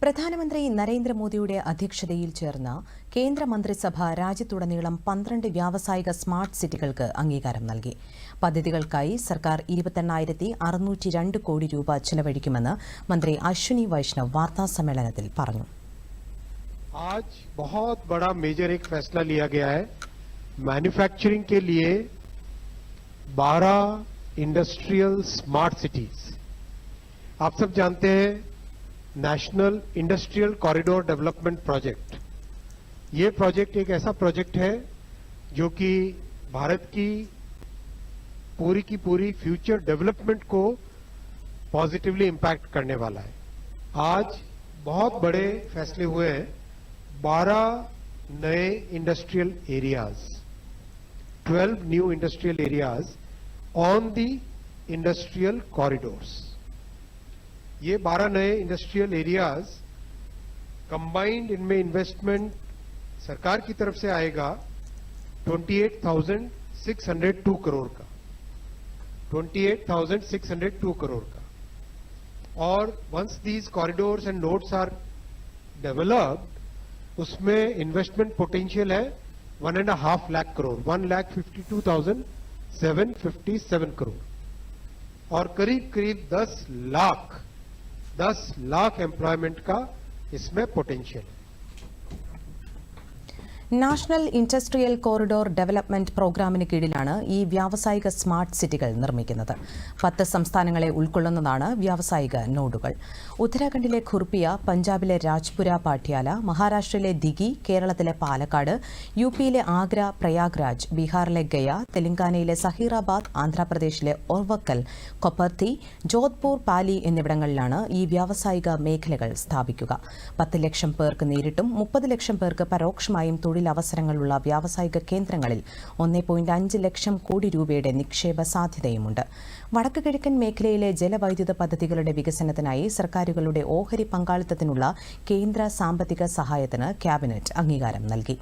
പ്രധാനമന്ത്രി നരേന്ദ്രമോദിയുടെ അധ്യക്ഷതയിൽ ചേർന്ന കേന്ദ്രമന്ത്രിസഭ രാജ്യത്തുടനീളം പന്ത്രണ്ട് വ്യാവസായിക സ്മാർട്ട് സിറ്റികൾക്ക് അംഗീകാരം നൽകി പദ്ധതികൾക്കായി സർക്കാർ ഇരുപത്തെണ്ണായിരത്തി അറുന്നൂറ്റി രണ്ട് കോടി രൂപ ചെലവഴിക്കുമെന്ന് മന്ത്രി അശ്വിനി വൈഷ്ണവ് വാർത്താസമ്മേളനത്തിൽ പറഞ്ഞു आज बहुत बड़ा मेजर एक फैसला लिया गया है मैन्युफैक्चरिंग के लिए 12 इंडस्ट्रियल स्मार्ट सिटीज आप सब जानते हैं national industrial corridor development project ये प्रोजेक्ट एक ऐसा प्रोजेक्ट है जो कि भारत की पूरी की पूरी फ्यूचर डेवलपमेंट को पॉजिटिवली इम्पैक्ट करने वाला है। आज बहुत बड़े फैसले हुए हैं। 12 नए industrial areas 12 new industrial areas on the industrial corridors ये 12 नए इंडस्ट्रियल एरियाज़ कंबाइंड इनमें इन्वेस्टमेंट सरकार की तरफ़ से आएगा 28,602 करोड़ का। 28,602 करोड़ का। और once these corridors and nodes are developed उसमें इन्वेस्टमेंट पोटेंशियल है one and half lakh crore one lakh fifty two thousand seven fifty seven crore और करीब करीब दस लाख दस लाख एम्प्लॉयमेंट का इसमें पोटेंशियल है। നാഷണൽ ഇൻഡസ്ട്രിയൽ കോറിഡോർ ഡെവലപ്മെന്റ് പ്രോഗ്രാമിന് കീഴിലാണ് ഈ വ്യാവസായിക സ്മാർട്ട് സിറ്റികൾ നിർമ്മിക്കുന്നത്. പത്ത് സംസ്ഥാനങ്ങളെ ഉൾക്കൊള്ളുന്നതാണ് വ്യാവസായിക നോഡുകൾ. ഉത്തരാഖണ്ഡിലെ ഖുർപ്പിയ പഞ്ചാബിലെ രാജ്പുര പാട്യാല മഹാരാഷ്ട്രയിലെ ദിഗി കേരളത്തിലെ പാലക്കാട് യു പിയിലെ ആഗ്ര പ്രയാഗ്രാജ് ബീഹാറിലെ ഗയ തെലങ്കാനയിലെ സഹീറാബാദ് ആന്ധ്രാപ്രദേശിലെ ഒർവക്കൽ കൊപ്പർത്തി ജോധ്പൂർ പാലി എന്നിവിടങ്ങളിലാണ് ഈ വ്യാവസായിക മേഖലകൾ സ്ഥാപിക്കുക. പത്ത് ലക്ഷം പേർക്ക് നേരിട്ടും മുപ്പത് ലക്ഷം പേർക്ക് പരോക്ഷമായും തൊഴിലവസരങ്ങളുള്ള വ്യാവസായിക കേന്ദ്രങ്ങളിൽ ഒന്നേ പോയിന്റ് അഞ്ച് ലക്ഷം കോടി രൂപയുടെ നിക്ഷേപ സാധ്യതയുമുണ്ട്. വടക്ക് കിഴക്കൻ മേഖലയിലെ ജലവൈദ്യുത പദ്ധതികളുടെ വികസനത്തിനായി സർക്കാരുകളുടെ ഓഹരി പങ്കാളിത്തത്തിനുള്ള കേന്ദ്ര സാമ്പത്തിക സഹായത്തിന് ക്യാബിനറ്റ് അംഗീകാരം നൽകി.